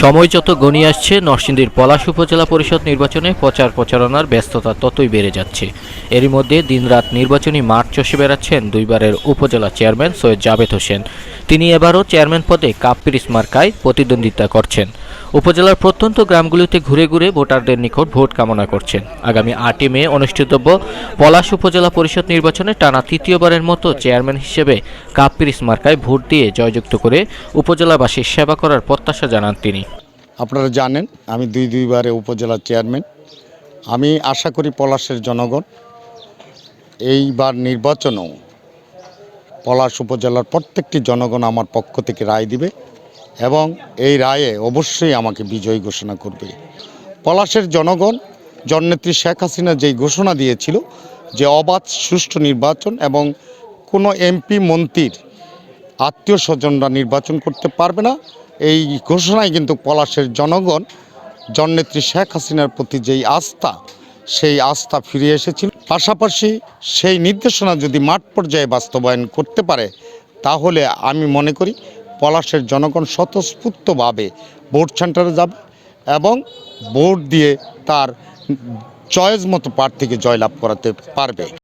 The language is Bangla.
সময় যত গণিয়ে আসছে, নরসিংদীর পলাশ উপজেলা পরিষদ নির্বাচনে প্রচার প্রচারণার ব্যস্ততা ততই বেড়ে যাচ্ছে। এরই মধ্যে দিনরাত নির্বাচনী মাঠ চষে বেড়াচ্ছেন দুইবারের উপজেলা চেয়ারম্যান সৈয়দ জাবেদ হোসেন। তিনি এবারও চেয়ারম্যান পদে কাপ্পিরিস মার্কায় প্রতিদ্বন্দ্বিতা করছেন। উপজেলার প্রত্যন্ত গ্রামগুলিতে ঘুরে ঘুরে ভোটারদের নিকট ভোট কামনা করছেন। আগামী আটই মে অনুষ্ঠিতব্য পলাশ উপজেলা পরিষদ নির্বাচনে টানা তৃতীয়বারের মতো চেয়ারম্যান হিসেবে কাপ্পিরিস মার্কায় ভোট দিয়ে জয়যুক্ত করে উপজেলাবাসীর সেবা করার প্রত্যাশা জানান তিনি। আপনারা জানেন, আমি দুই দুইবারে উপজেলা চেয়ারম্যান। আমি আশা করি পলাশের জনগণ এইবার নির্বাচনেও পলাশ উপজেলার প্রত্যেকটি জনগণ আমার পক্ষ থেকে রায় দিবে এবং এই রায়ে অবশ্যই আমাকে বিজয়ী ঘোষণা করবে। পলাশের জনগণ, জননেত্রী শেখ হাসিনা যেই ঘোষণা দিয়েছিল যে অবাধ, সুষ্ঠু নির্বাচন এবং কোনো এমপি, মন্ত্রীর আত্মীয় স্বজনরা নির্বাচন করতে পারবে না এই ঘোষণায় কিন্তু পলাশের জনগণ, জননেত্রী শেখ হাসিনার প্রতি যেই আস্থা, সেই আস্থা ফিরে এসেছিল। পাশাপাশি সেই নির্দেশনা যদি মাঠ পর্যায়ে বাস্তবায়ন করতে পারে, তাহলে আমি মনে করি পলাশের জনগণ স্বতঃস্ফূর্তভাবে ভোট সেন্টারে যাবে এবং ভোট দিয়ে তার চয়েস মতো প্রার্থীকে জয়লাভ করাতে পারবে।